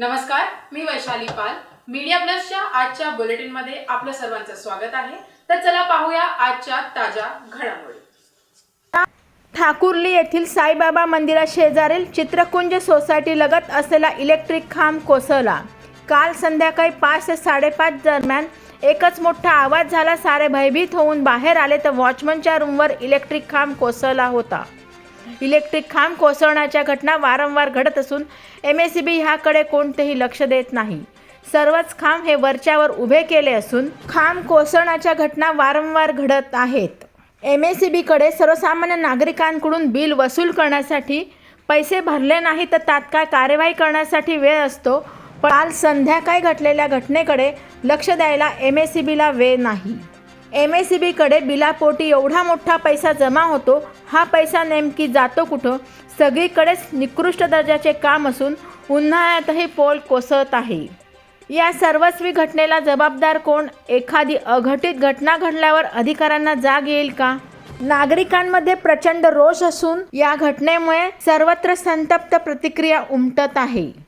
नमस्कार मी वैशाली पाल. मीडिया प्लसच्या आजच्या बुलेटिनमध्ये आपलं सर्वांचं स्वागत आहे. तर चला पाहूया आजच्या ताज्या घडामोडी. ठाकुर्ली येथील साईबाबा मंदिरा शेजारील चित्रकुंज सोसायटी लगत असलेला इलेक्ट्रिक खांब कोसळला. काल संध्याकाळी पाच ते साडेपाच दरम्यान एकच मोठा आवाज झाला. सारे भयभीत होऊन बाहेर आले तर वॉचमनच्या रूमवर इलेक्ट्रिक खांब कोसळला होता. इलेक्ट्रिक खांब कोसळण्याच्या घटना वारंवार घडत असून एम एस सी बी ह्याकडे कोणतेही लक्ष देत नाही. सर्वच खांब हे वरच्यावर उभे केले असून खांब कोसळण्याच्या घटना वारंवार घडत आहेत. एम एस सी बीकडे सर्वसामान्य नागरिकांकडून बिल वसूल करण्यासाठी पैसे भरले नाही तर तात्काळ कार्यवाही करण्यासाठी वेळ असतो पण काल संध्याकाळी घडलेल्या घटनेकडे लक्ष द्यायला एम एस सी बीला वेळ नाही. एम एस सी बीकडे बिलापोटी एवढा मोठा पैसा जमा होतो हा पैसा नेमकी जातो कुठं? सगळीकडेच निकृष्ट दर्जाचे काम असून उन्हाळ्यातही पोल कोसळत आहे. या सर्वस्वी घटनेला जबाबदार कोण? एखादी अघटित घटना घडल्यावर अधिकाऱ्यांना जाग येईल का? नागरिकांमध्ये प्रचंड रोष असून या घटनेमुळे सर्वत्र संतप्त प्रतिक्रिया उमटत आहे.